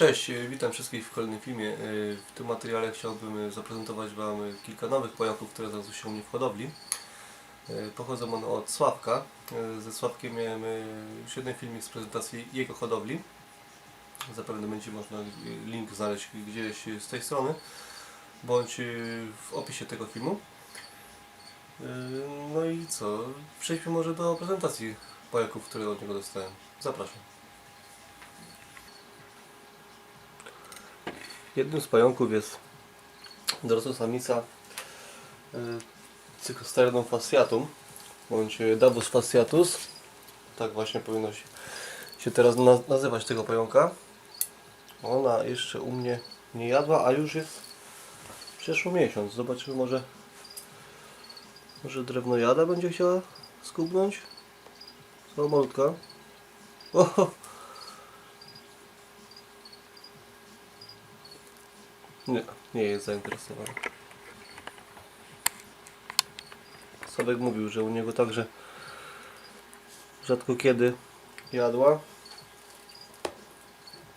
Cześć, e, witam wszystkich w kolejnym filmie. E, W tym materiale chciałbym e, zaprezentować Wam kilka nowych pająków, które znalazły się u mnie w hodowli. Pochodzą one od Sławka. Ze Sławkiem miałem jeden filmik z prezentacji jego hodowli. Zapewne będzie można link znaleźć gdzieś z tej strony, bądź w opisie tego filmu. No i co? Przejdźmy może do prezentacji pająków, które od niego dostałem. Zapraszam. Jednym z pająków jest dorosła samica y, Cyclosteridum fasciatum bądź y, Davus fasciatus. Tak właśnie powinno się, teraz na, nazywać tego pająka. Ona jeszcze u mnie nie jadła, a już jest przeszło miesiąc. Zobaczymy może może drewno jada będzie chciała skubnąć. Co malutka. Nie, nie jest zainteresowany. Sławek mówił, że u niego także rzadko kiedy jadła.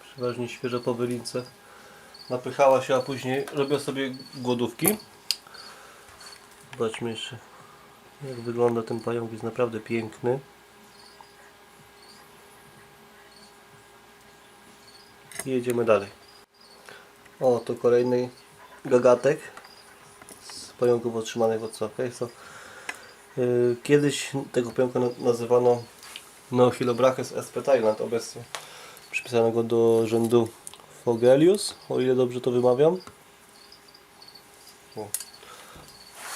Przeważnie świeże po wylince. Napychała się, a później robiła sobie głodówki. Zobaczmy jeszcze jak wygląda ten pająk. Jest naprawdę piękny. I jedziemy dalej. O, to kolejny gagatek z pająków otrzymanych od Sławka. Jest to, yy, kiedyś tego pająka na- nazywano Neophilobrakes sp Thailand, obecnie przypisano go do rzędu Fogelius, o ile dobrze to wymawiam. O.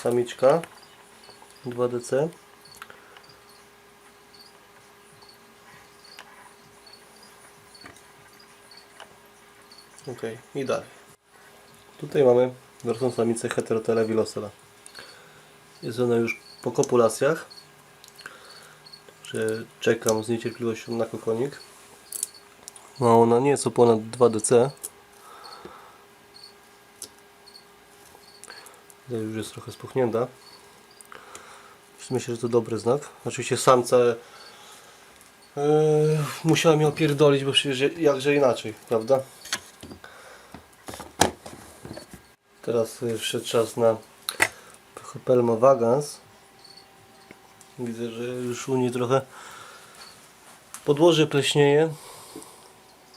Samiczka 2DC. Ok, i dalej. Tutaj mamy dorosłą samicę Heterotele vilosela. Jest ona już po kopulacjach. Czekam z niecierpliwością na kokonik. Ma ona nieco ponad 2 DC. Tutaj już jest trochę spuchnięta. Myślę, że to dobry znak. Oczywiście samca yy, musiała mnie opierdolić, bo przecież jakże inaczej, prawda? Teraz y, wszedł czas na Pelma Vagans. Widzę, że już u niej trochę podłoże pleśnieje.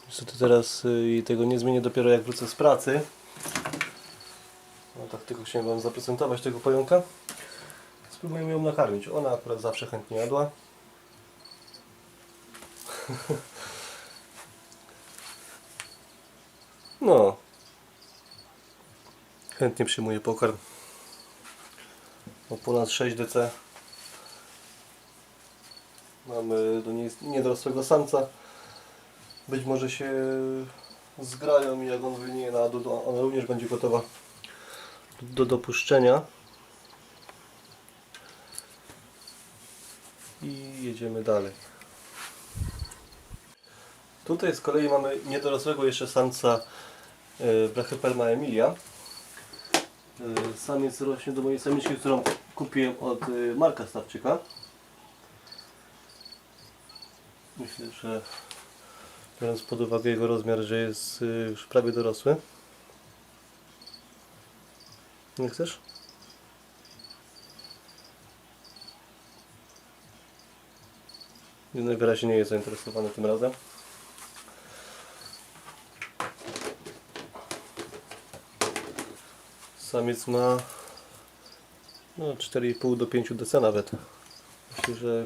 Niestety teraz y, i tego nie zmienię dopiero jak wrócę z pracy. No tak tylko chciałem Wam zaprezentować tego pająka. Spróbujemy ją nakarmić. Ona akurat zawsze chętnie jadła. No, Chętnie przyjmuję pokarm. O ponad 6 DC. Mamy do niej niedorosłego samca. Być może się zgrają i jak on wynie na dół, ona również będzie gotowa do dopuszczenia. I jedziemy dalej. Tutaj z kolei mamy niedorosłego jeszcze samca e, Brachypelma emilia. Y, Samiec rośnie do mojej samiczki, którą kupiłem od y, Marka Stawczyka. Myślę, że biorąc pod uwagę jego rozmiar, że jest y, już prawie dorosły. Nie chcesz? Najwyraźniej nie jest zainteresowany tym razem. Samiec ma no, 4,5 do 5 DC nawet. Myślę, że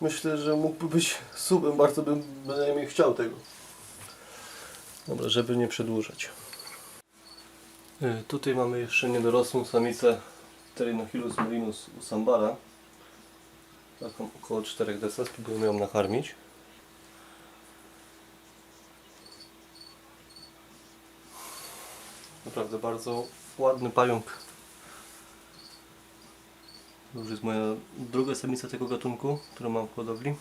myślę, że mógłby być subem, bardzo bym bynajmniej chciał tego. Dobra, żeby nie przedłużać. Y, Tutaj mamy jeszcze niedorosłą samicę Pterinochilus marinus usambara. Taką około 4 DC, spróbujemy ją nakarmić. Naprawdę bardzo ładny pająk. To już jest moja druga samica tego gatunku, którą mam w hodowli.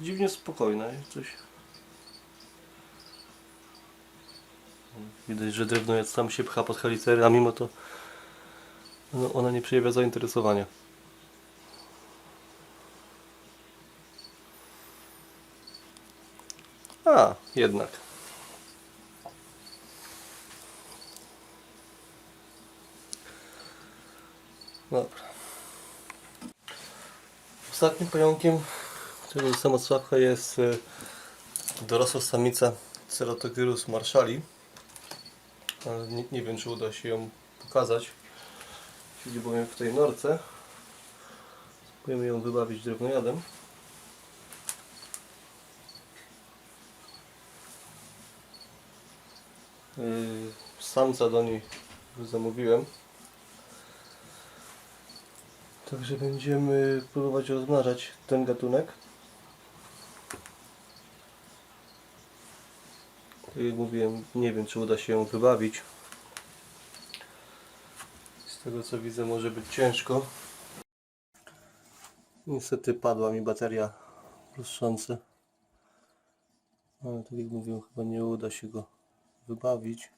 Dziwnie spokojna, coś. Widać, że drewno sam się pcha pod halicery, a mimo to No, ona nie przejawia zainteresowania. A, jednak. Dobra. Ostatnim pająkiem, którego dostałem od Sławka jest y, dorosła samica Ceratogyrus marszali. Nie, nie wiem, czy uda się ją pokazać. Siedzi bowiem w tej norce. Spróbujemy ją wybawić drewnojadem. Samca do niej zamówiłem. Także będziemy próbować rozmnażać ten gatunek. Tak jak mówiłem, nie wiem czy uda się ją wybawić. Z tego co widzę może być ciężko. Niestety padła mi bateria błyszcząca. Ale tak jak mówiłem, chyba nie uda się go wybawić.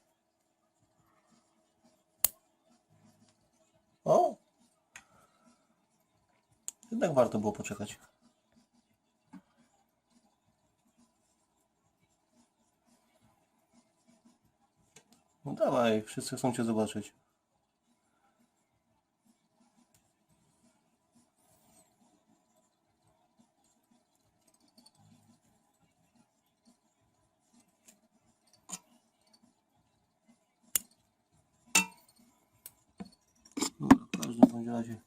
O! Jednak warto było poczekać. No dawaj, wszyscy chcą Cię zobaczyć. No, w każdym razie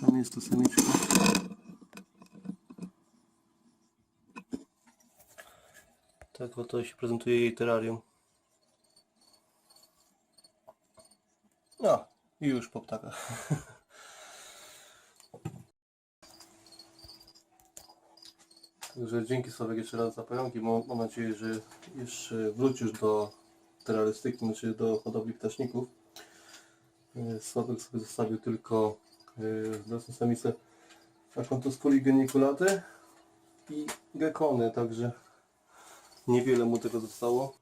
tam jest to samiczka. Tak oto się prezentuje jej terrarium. No i już po ptakach. Także dzięki Sławek jeszcze raz za pająki. Mam nadzieję, że jeszcze wrócisz do terrorystyki, znaczy do hodowli ptaszników. E, Sławek sobie zostawił tylko dorosłą samicę Acontospoli geniculate i gekony, także niewiele mu tego zostało.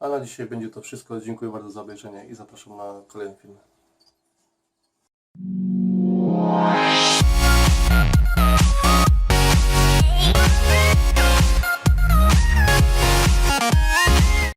A na dzisiaj będzie to wszystko. Dziękuję bardzo za obejrzenie i zapraszam na kolejny film.